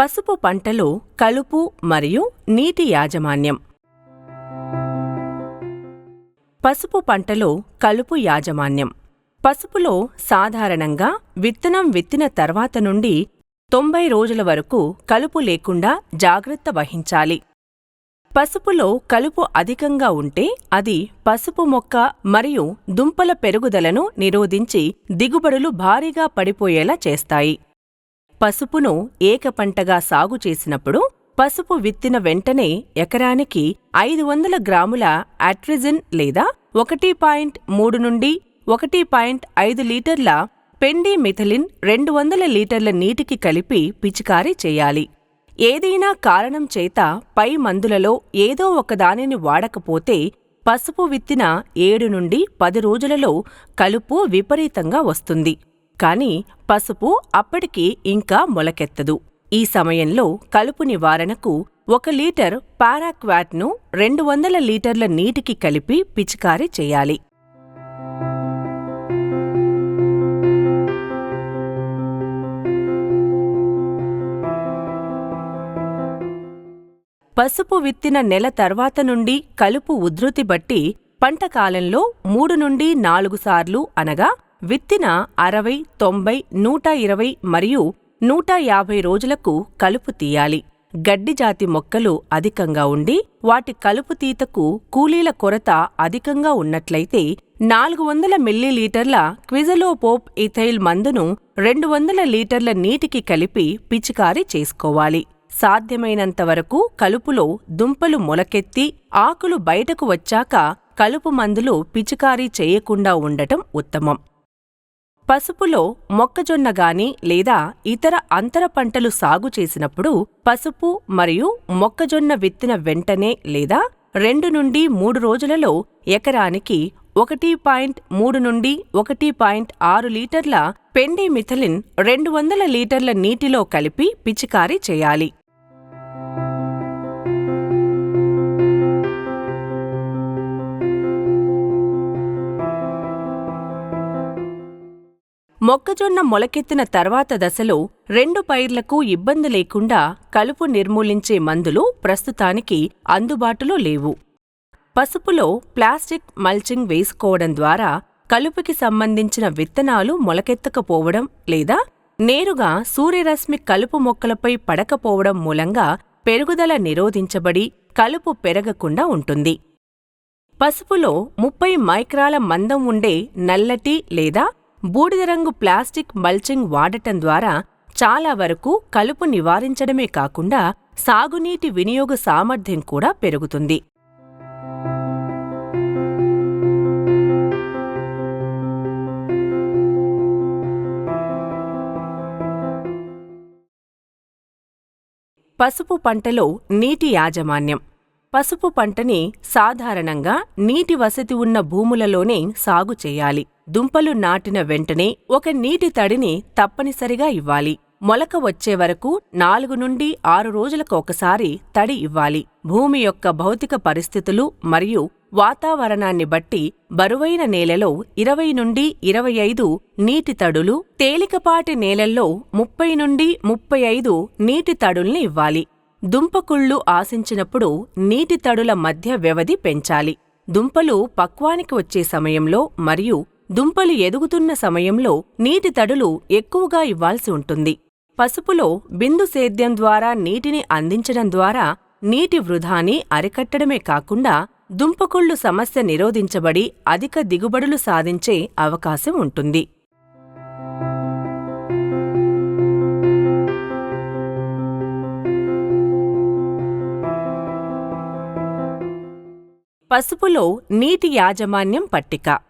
పసుపు పంటలో కలుపు మరియు నీటి యాజమాన్యం. పసుపు పంటలో కలుపు యాజమాన్యం. పసుపులో సాధారణంగా విత్తనం విత్తిన తర్వాత నుండి తొంభై రోజుల వరకు కలుపు లేకుండా జాగ్రత్త వహించాలి. పసుపులో కలుపు అధికంగా ఉంటే అది పసుపు మొక్క మరియు దుంపల పెరుగుదలను నిరోధించి దిగుబడులు భారీగా పడిపోయేలా చేస్తాయి. పసుపును ఏకపంటగా సాగు చేసినప్పుడు పసుపు విత్తిన వెంటనే ఎకరానికి ఐదు వందల గ్రాముల అట్రిజిన్ లేదా ఒకటి పాయింట్ మూడు నుండి ఒకటి పాయింట్ ఐదు లీటర్ల పెండి మిథలిన్ రెండు వందల లీటర్ల నీటికి కలిపి పిచికారీ చేయాలి. ఏదైనా కారణం చేత పై మందులలో ఏదో ఒకదానిని వాడకపోతే పసుపు విత్తిన ఏడు నుండి పది రోజులలో కలుపు విపరీతంగా వస్తుంది. కాని పసుపు అప్పటికి ఇంకా మొలకెత్తదు. ఈ సమయంలో కలుపు నివారణకు ఒక లీటర్ పారాక్వాట్ను రెండు వందల లీటర్ల నీటికి కలిపి పిచికారీ చేయాలి. పసుపు విత్తిన నెల తర్వాత నుండి కలుపు ఉధృతి బట్టి పంట కాలంలో మూడు నుండి నాలుగు సార్లు అనగా విత్తిన అరవై తొంభై నూట ఇరవై మరియు నూట యాభై రోజులకు కలుపు తీయాలి. గడ్డి జాతి మొక్కలు అధికంగా ఉండి వాటి కలుపు తీతకు కూలీల కొరత అధికంగా ఉన్నట్లయితే నాలుగు వందల మిల్లీలీటర్ల క్విజలోపోప్ ఇథైల్ మందును రెండు వందల లీటర్ల నీటికి కలిపి పిచికారీ చేసుకోవాలి. సాధ్యమైనంత వరకు కలుపులో దుంపలు మొలకెత్తి ఆకులు బయటకు వచ్చాక కలుపు మందులు పిచికారీ చేయకుండా ఉండటం ఉత్తమం. పసుపులో మొక్కజొన్న గాని లేదా ఇతర అంతర పంటలు సాగు చేసినప్పుడు పసుపు మరియు మొక్కజొన్న విత్తిన వెంటనే లేదా రెండు నుండి మూడు రోజులలో ఎకరానికి ఒకటి పాయింట్ మూడు నుండి ఒకటి పాయింట్ ఆరు లీటర్ల పెండి మిథలిన్ రెండు వందల లీటర్ల నీటిలో కలిపి పిచికారీ చేయాలి. మొక్కజొన్న మొలకెత్తిన తర్వాత దశలో రెండు పైర్లకు ఇబ్బంది లేకుండా కలుపు నిర్మూలించే మందులు ప్రస్తుతానికి అందుబాటులో లేవు. పసుపులో ప్లాస్టిక్ మల్చింగ్ వేసుకోవడం ద్వారా కలుపుకి సంబంధించిన విత్తనాలు మొలకెత్తకపోవడం లేదా నేరుగా సూర్యరశ్మి కలుపు మొక్కలపై పడకపోవడం మూలంగా పెరుగుదల నిరోధించబడి కలుపు పెరగకుండా ఉంటుంది. పసుపులో ముప్పై మైక్రాల మందం ఉండే నల్లటి లేదా బూడిద రంగు ప్లాస్టిక్ మల్చింగ్ వాడటం ద్వారా చాలా వరకు కలుపు నివారించడమే కాకుండా సాగునీటి వినియోగ సామర్థ్యం కూడా పెరుగుతుంది. పసుపు పంటలో నీటి యాజమాన్యం. పసుపు పంటని సాధారణంగా నీటి వసతి ఉన్న భూములలోనే సాగు చేయాలి. దుంపలు నాటిన వెంటనే ఒక నీటి తడిని తప్పనిసరిగా ఇవ్వాలి. మొలక వచ్చే వరకు నాలుగు నుండి ఆరు రోజులకు ఒకసారి తడి ఇవ్వాలి. భూమి యొక్క భౌతిక పరిస్థితులు మరియు వాతావరణాన్ని బట్టి బరువైన నేలలో ఇరవై నుండి ఇరవై ఐదు నీటి తడులు తేలికపాటి నేలల్లో ముప్పై నుండి ముప్పై ఐదు నీటి తడుల్ని ఇవ్వాలి. దుంపకుళ్ళు ఆశించినప్పుడు నీటి తడుల మధ్య వ్యవధి పెంచాలి. దుంపలు పక్వానికి వచ్చే సమయంలో మరియు దుంపలు ఎదుగుతున్న సమయంలో నీటి తడులు ఎక్కువగా ఇవ్వాల్సి ఉంటుంది. పసుపులో బిందు సేద్యం ద్వారా నీటిని అందించడం ద్వారా నీటి వృధాని అరికట్టడమే కాకుండా దుంపకుళ్ళు సమస్య నిరోధించబడి అధిక దిగుబడులు సాధించే అవకాశం ఉంటుంది. పసుపులో నీటి యాజమాన్యం పట్టిక